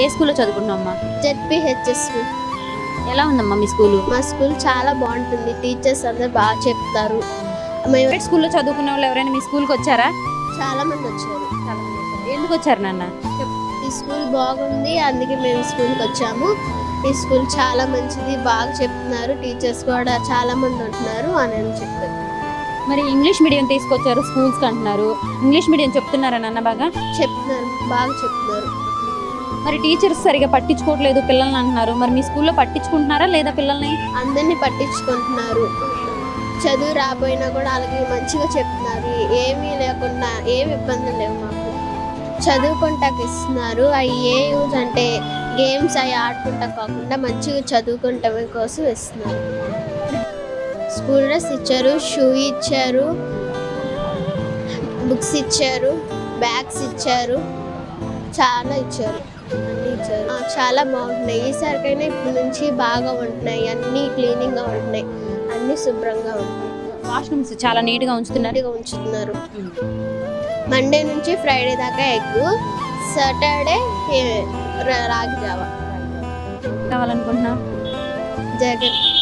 ఏ స్కూల్లో చదువుకుంటున్నావమ్మా జెడ్పిహెచ్ఎస్ ఎలా ఉందమ్మా మీ స్కూలు? మా స్కూల్ చాలా బాగుంటుంది. టీచర్స్ అందరు బాగా చెప్తారు. మేము స్కూల్లో చదువుకునే వాళ్ళు ఎవరైనా మీ స్కూల్కి వచ్చారా. చాలా మంది వచ్చారు. ఎందుకు వచ్చారు నాన్న? ఈ స్కూల్ బాగుంది. అందుకే మేము స్కూల్కి వచ్చాము. ఈ స్కూల్ చాలా మంచిది. బాగా చెప్తున్నారు. టీచర్స్ కూడా చాలా మంది ఉంటున్నారు అని అని చెప్పారు. మరి ఇంగ్లీష్ మీడియం తీసుకొచ్చారు స్కూల్స్కి అంటున్నారు. ఇంగ్లీష్ మీడియం చెప్తున్నారా నాన్న బాగా? చెప్తున్నారు. బాగా చెప్తున్నారు. మరి టీచర్స్ సరిగా పట్టించుకోవట్లేదు పిల్లల్ని అంటున్నారు. మరి మీ స్కూల్లో పట్టించుకుంటున్నారా లేదా పిల్లల్ని? అందరినీ పట్టించుకుంటున్నారు. చదువు రాపోయినా కూడా వాళ్ళకి మంచిగా చెప్తున్నారు. ఏమీ లేకుండా ఏమి ఇబ్బందులు లేవు మాకు. చదువుకుంటాకి ఇస్తున్నారు. అవి ఏ యూజ్ అంటే గేమ్స్ అవి ఆడుకుంటా కాకుండా మంచిగా చదువుకుంటామే కోసం ఇస్తున్నారు. స్కూల్ డ్రెస్ ఇచ్చారు షూ ఇచ్చారు బుక్స్ ఇచ్చారు బ్యాగ్స్ ఇచ్చారు చాలా ఇచ్చారు. చాలా బాగుంటున్నాయి. ఈసారికైనా ఇప్పటి నుంచి బాగా ఉంటున్నాయి. అన్నీ క్లీనింగ్గా ఉంటున్నాయి. అన్నీ శుభ్రంగా ఉంటున్నాయి. వాష్రూమ్స్ చాలా నీట్గా ఉంచుతున్నారు. నీట్గా ఉంచుతున్నారు. మండే నుంచి ఫ్రైడే దాకా ఎగ్ సాటర్డే రాగి జావా. కావాలనుకుంటున్నా? జగన్.